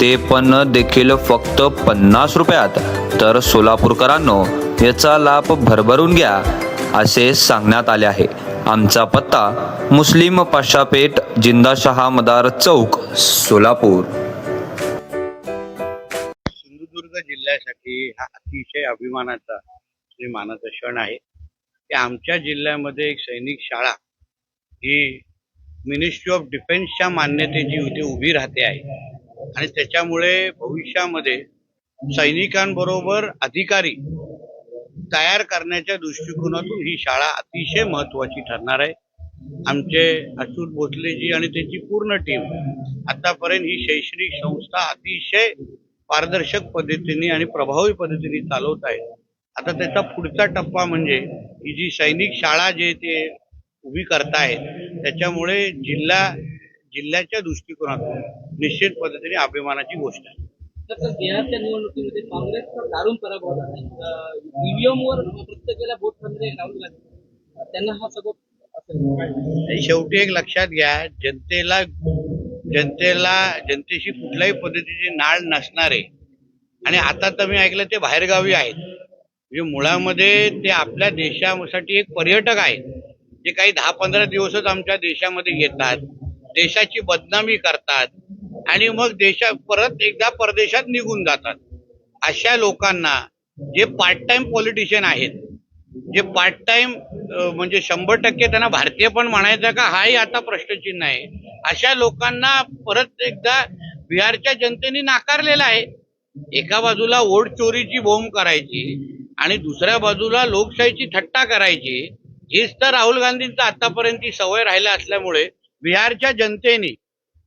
ते पण देखील फक्त पन्नास रुपयात. तर सोलापूरकरांनो याचा लाभ भरभरून घ्या असे सांगण्यात आले आहे. आमचा पत्ता मुस्लिम पाशापेठ जिंदाशहा मदार चौक सोलापूर. सिंधुदुर्ग जिल्ह्यासाठी हा अतिशय अभिमानाचा मानाचा क्षण आहे. की आमच्या जिल्ह्यामध्ये एक सैनिक शाळा ही मिनिस्ट्री ऑफ डिफेन्सच्या मान्यतेची इथे उभी राहते आहे. आणि त्याच्यामुळे भविष्यामध्ये सैनिकांबरोबर अधिकारी तयार करण्याच्या दृष्टिकोनातून ही शाळा अतिशय महत्वाची ठरणार आहे. आमचे अच्युत भोसलेजी आणि त्यांची पूर्ण टीम आतापर्यंत ही शैक्षणिक संस्था अतिशय पारदर्शक पद्धतीने आणि प्रभावी पद्धतीने चालवत आहे. आता त्याचा पुढचा टप्पा म्हणजे ही जी सैनिक शाळा जे ते उभी करतायत त्याच्यामुळे जिल्हा जिल्ह्याच्या दृष्टिकोनातून निश्चित पद्धतीने अभिमानाची गोष्ट आहे. तसंच बिहारच्या निवडणुकीमध्ये काँग्रेसचा दारुण पराभव झाला. ईव्हीएम वर प्रत्येकाला वोट ठरले राहुल गांधी त्यांना हा शेवटी एक लक्षात घ्या जनतेला जनतेला जनतेशी कुठल्याही पद्धतीची नाळ नसणारे आणि आता तर मी ऐकलं ते बाहेरगावी आहेत. म्हणजे मुळामध्ये ते आपल्या देशासाठी एक पर्यटक आहेत. जे काही दहा पंधरा दिवसच आमच्या देशामध्ये येतात. देशाची बदनामी करतात आणि मग देशा परत एकदा परदेशात निघून जातात. अशा लोकांना जे पार्ट टाइम पॉलिटिशियन आहेत जे पार्ट टाइम म्हणजे शंभर टक्के त्यांना भारतीय पण म्हणायचं का हाही आता प्रश्नचिन्ह आहे. अशा लोकांना परत एकदा बिहारच्या जनतेने नाकारलेला आहे. एका बाजूला वोट चोरीची बोंब करायची आणि दुसऱ्या बाजूला लोकशाहीची थट्टा करायची. हीच तर राहुल गांधींचा आतापर्यंत सवय राहिला असल्यामुळे बिहारच्या जनतेने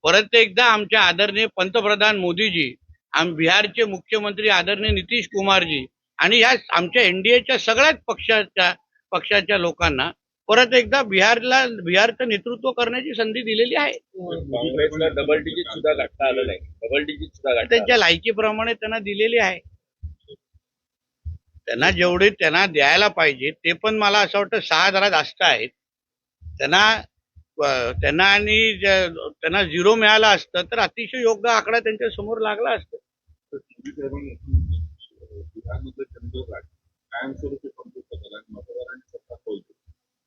परत एकदा आमच्या आदरणीय पंतप्रधान मोदीजी आम बिहारचे मुख्यमंत्री आदरणीय नितीश कुमारजी आणि ह्या आमच्या एनडीएच्या सगळ्याच पक्षाच्या पक्षाच्या लोकांना परत एकदा बिहारला बिहारचं नेतृत्व करण्याची संधी दिलेली आहे. काँग्रेसला डबल डिजिट सुद्धा गाठता आलं नाही. डबल डिजिट सुद्धा त्यांच्या लायकीप्रमाणे त्यांना दिलेली आहे. त्यांना जेवढे त्यांना द्यायला पाहिजे ते पण मला असं वाटतं सहा जरा जास्त आहेत. त्यांना त्यांना आणि त्यांना झिरो मिळाला असतं तर अतिशय योग्य आकडा त्यांच्यासमोर लागला असत.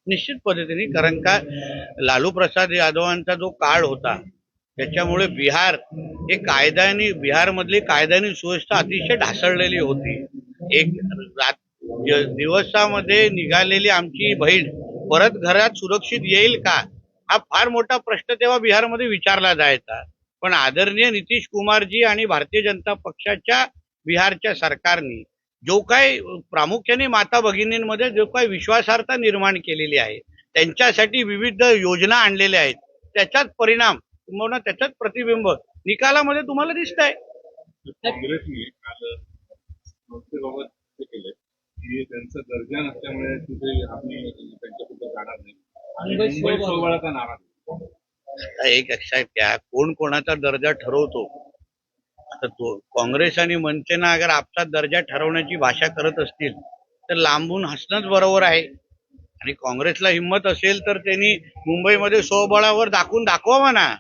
निश्चित पद्धतीने कारण का लालू प्रसाद यादवांचा जो काळ होता त्याच्यामुळे बिहार हे कायद्याने बिहारमधली कायद्याने सुव्यवस्था अतिशय ढासळलेली होती. एक रात दिवसामध्ये निघालेली आमची बहीण परत घरात सुरक्षित येईल का? हा फार मोठा प्रश्न तेव्हा बिहारमध्ये विचारला जायचा. पण आदरणीय नितीश कुमारजी आणि भारतीय जनता पक्षाच्या बिहारच्या सरकारने जो काही प्रामुख्याने माता भगिनींमध्ये जो काही विश्वासार्हता निर्माण केलेली आहे त्यांच्यासाठी विविध योजना आणलेल्या आहेत त्याचाच परिणाम किंवा त्याचाच प्रतिबिंब निकालामध्ये तुम्हाला दिसत आहे काँग्रेसने काल संस्थेबाबत की त्यांचा दर्जा नसल्यामुळे तिथे आम्ही त्यांच्याबद्दल जाणार नाही. दिला. आता एक घ्या कोण कोणाचा दर्जा ठरवतो? आता तो काँग्रेस आणि मनसेना अगर आपचा दर्जा ठरवण्याची भाषा करत असतील तर लांबून हसणंच बरोबर आहे. आणि काँग्रेसला हिंमत असेल तर त्यांनी मुंबईमध्ये स्वबळावर दाखवून दाखवावं ना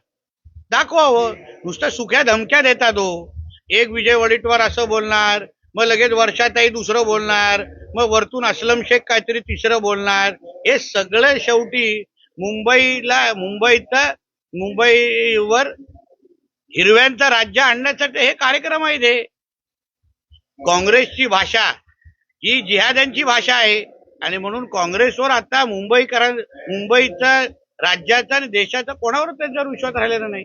दाखवावं. नुसतं सुख्या धमक्या देतात तो. एक विजय वडेट्टीवार असं बोलणार मग लगेच वर्षाताई दुसरं बोलणार मग वरतून असलम शेख काहीतरी तिसरं बोलणार. हे सगळं शेवटी मुंबईला मुंबईत मुंबईवर हिरव्यांचं राज्य आणण्यासाठी हे कार्यक्रम आहेत हे. काँग्रेसची भाषा ही जिहाद्यांची भाषा आहे. आणि म्हणून काँग्रेसवर आता मुंबईकरां मुंबईचा राज्याचा आणि देशाचा कोणावर त्यांच्यावर विश्वास राहिलेला नाही.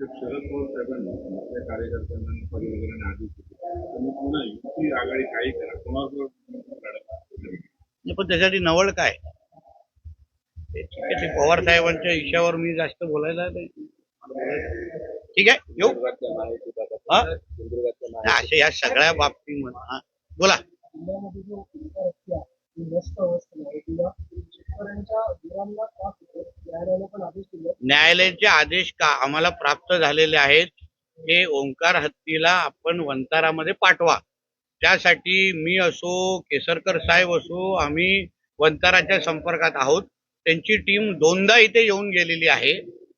शरद पवार साहेबांनी आपल्या कार्यकर्त्यांना पण त्यासाठी नवळ काय? पवार साहेबांच्या विषयावर मी जास्त बोलायला. ठीक आहे येऊ. हा? अशा या सगळ्या बाबतीमध्ये हा. बोला. न्यायालयाचे आदेश का आम्हाला प्राप्त झालेले आहेत? हे ओंकार हत्तीला आपण वंतारामध्ये पाठवा. त्यासाठी मी असो केसरकर साहेब असो आम्ही वंताराच्या संपर्कात आहोत. त्यांची टीम दोनदा इथे येऊन गेलेली आहे.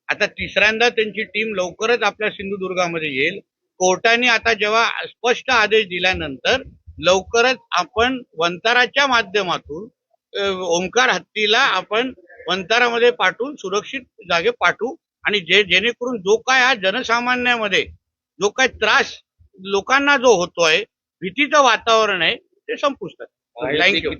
आता तिसऱ्यांदा त्यांची टीम लवकरच आपल्या सिंधुदुर्गामध्ये येईल. कोर्टाने आता जेव्हा स्पष्ट आदेश दिल्यानंतर लवकरच आपण वंताराच्या माध्यमातून ओंकार हत्तीला आपण वंतारामध्ये पाठवून सुरक्षित जागे पाठवू. आणि जे जेणेकरून जो काय हा जनसामान्यामध्ये जो काय त्रास लोकांना जो होतोय भीतीचं वातावरण आहे ते संपुष्टात. थँक्यू